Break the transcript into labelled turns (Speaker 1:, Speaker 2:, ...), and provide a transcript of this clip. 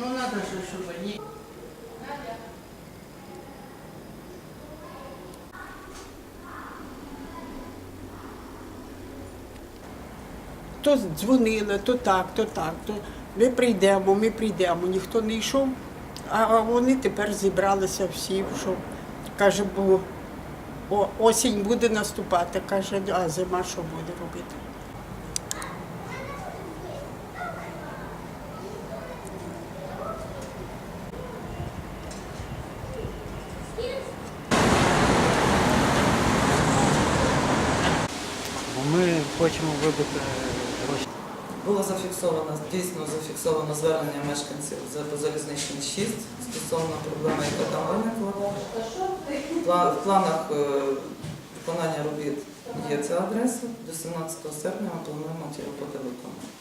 Speaker 1: каже, що мені. То дзвонили, то так, то так. То ми прийдемо, ми прийдемо. Ніхто не йшов. А вони тепер зібралися всі, що каже, бо осінь буде наступати. Каже, а зима що буде робити?
Speaker 2: Ми хочемо вибити гроші.
Speaker 3: Було зафіксовано, дійсно зафіксовано звернення мешканців за залізничний 6 стосовно проблеми, яка там виникла. В планах е, виконання робіт є ця адреса. До 17 серпня ми плануємо ті роботи виконати.